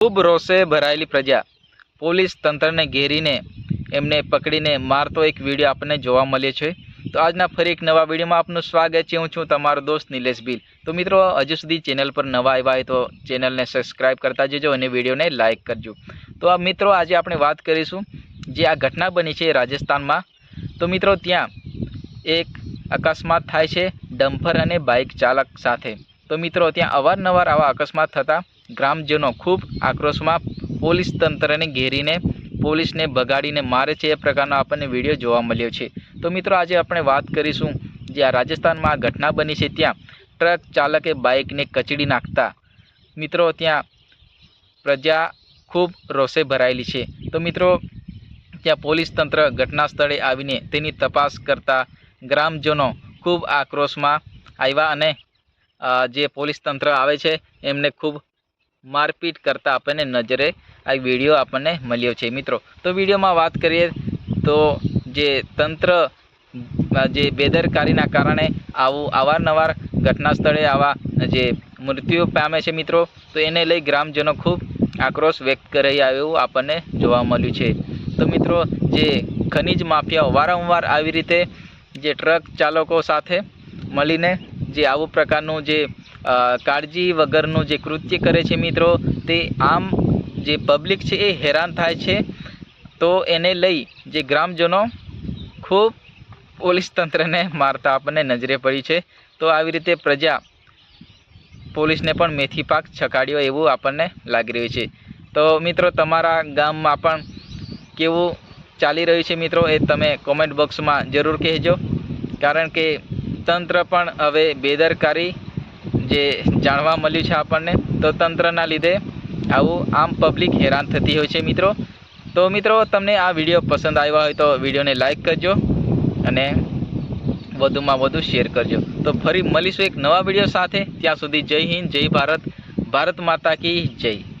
ખૂબ રોષે ભરાયેલી પ્રજા. પોલીસ તંત્રને ઘેરીને એમને પકડીને મારતો એક વીડિયો આપણને જોવા મળે છે. તો આજના ફરી એક નવા વિડીયોમાં આપનું સ્વાગત છે. હું છું તમારો દોસ્ત નિલેશ બિલ તો મિત્રો, હજુ સુધી ચેનલ પર નવા આવ્યા હોય તો ચેનલને સબસ્ક્રાઈબ કરતા જજો અને વિડીયોને લાઇક કરજો. તો આ મિત્રો, આજે આપણે વાત કરીશું જે આ ઘટના બની છે રાજસ્થાનમાં. તો મિત્રો, ત્યાં એક અકસ્માત થાય છે ડમ્ફર અને બાઇક ચાલક સાથે. તો મિત્રો, ત્યાં અવારનવાર આવા અકસ્માત થતાં ગ્રામજનો ખૂબ આક્રોશમાં પોલીસ તંત્રને ઘેરીને પોલીસને ભગાડીને મારે છે એ પ્રકારનો આપણને વીડિયો જોવા મળ્યો છે. તો મિત્રો આજે આપણે વાત કરીશું જે આ રાજસ્થાનમાં આ ઘટના બની છે ત્યાં ટ્રક ચાલકે બાઇકને કચડી નાખતા. મિત્રો ત્યાં પ્રજા ખૂબ રોષે ભરાયેલી છે. તો મિત્રો ત્યાં પોલીસ તંત્ર ઘટના સ્થળે આવીને તેની તપાસ કરતા ગ્રામજનો ખૂબ આક્રોશમાં આવ્યા અને જે પોલીસ તંત્ર આવે છે એમને ખૂબ મારપીટ કરતા આપણને નજરે આ વીડિયો આપણને મળ્યો છે. મિત્રો, તો વિડીયોમાં વાત કરીએ તો જે તંત્ર જે બેદરકારીના કારણે આવું અવારનવાર ઘટના સ્થળે આવા જે મૃત્યુ પામે છે મિત્રો, તો એને લઈ ગ્રામજનો ખૂબ આક્રોશ વ્યક્ત કરી એવું આપણને જોવા મળ્યું છે. તો મિત્રો, જે ખનિજ માફિયાઓ વારંવાર આવી રીતે જે ટ્રક ચાલકો સાથે મળીને જે આવું પ્રકારનું જે કાળજી વગરનું જે કૃત્ય કરે છે મિત્રો, તે આમ જે પબ્લિક છે એ હેરાન થાય છે. તો એને લઈ જે ગ્રામજનો ખૂબ પોલીસ તંત્રને મારતા આપણને નજરે પડી છે. તો આવી રીતે પ્રજા પોલીસને પણ મેથી પાક છકાડ્યો એવું આપણને લાગી રહ્યું છે. તો મિત્રો, તમારા ગામમાં પણ કેવું ચાલી રહ્યું છે મિત્રો, એ તમે કોમેન્ટ બોક્સમાં જરૂર કહેજો. કારણ કે તંત્ર પણ હવે બેદરકારી જે જાણવા મળ્યું છે આપણને, તો તંત્રના લીધે આવું આમ પબ્લિક હેરાન થતી હોય છે મિત્રો. તો મિત્રો, તમને આ વીડિયો પસંદ આવ્યો હોય તો વિડીયોને લાઇક કરજો અને વધુમાં વધુ શેર કરજો. તો ફરી મળીશું એક નવા વીડિયો સાથે. ત્યાં સુધી જય હિન્દ, જય ભારત. ભારત માતા કી જય.